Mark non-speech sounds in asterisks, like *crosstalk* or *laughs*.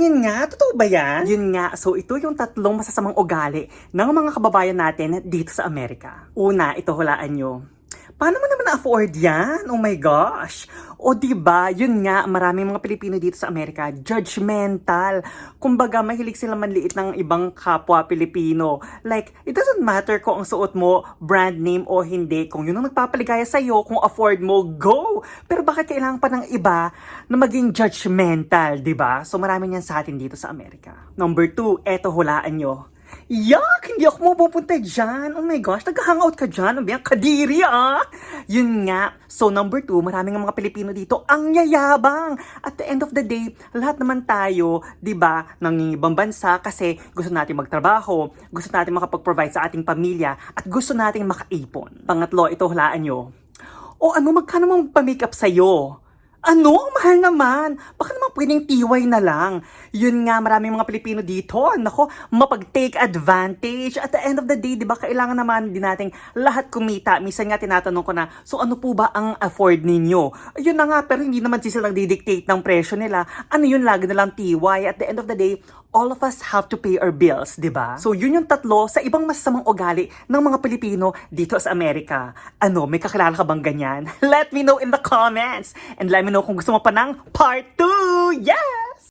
Yun nga, totoo ba yan? Yun nga, so ito yung tatlong masasamang ugali ng mga kababayan natin dito sa Amerika. Una, ito hulaan nyo. Paano mo naman na-afford yan? Oh my gosh! O di ba yun nga, maraming mga Pilipino dito sa Amerika, judgmental. Kumbaga, mahilig sila manliit ng ibang kapwa Pilipino. Like, it doesn't matter kung ang suot mo, brand name o hindi. Kung yun ang nagpapaligaya sa'yo, kung afford mo, go! Pero bakit kailangan pa ng iba na maging judgmental, di ba? So marami niyan sa atin dito sa Amerika. Number two, eto hulaan nyo. Yak! Hindi ako mapupunta dyan. Oh my gosh, nag-hangout ka dyan. Ang biyang kadiri ah! Yun nga. So number two, maraming mga Pilipino dito ang yayabang. At the end of the day, lahat naman tayo, di ba, nangingibang bansa kasi gusto natin magtrabaho, gusto natin makapag-provide sa ating pamilya, at gusto nating makaipon. Pangatlo, ito hulaan nyo. O ano, magkano mang pa-makeup sa'yo? Ano? Mahal naman. Baka naman pwedeng tiway na lang. Yun nga, maraming mga Pilipino dito. Nako, mapag-take advantage. At the end of the day, di ba, kailangan naman din nating lahat kumita. Minsan nga tinatanong ko na, so ano po ba ang afford ninyo? Yun na nga, pero hindi naman sila nagdi-dictate ng presyo nila. Ano yun, lagi na lang tiway. At the end of the day, all of us have to pay our bills, di ba? So yun yung tatlo sa ibang masasamang ugali ng mga Pilipino dito sa Amerika. Ano, may kakilala ka bang ganyan? *laughs* Let me know in the comments! And let me know kung gusto mo pa ng part 2! yeah!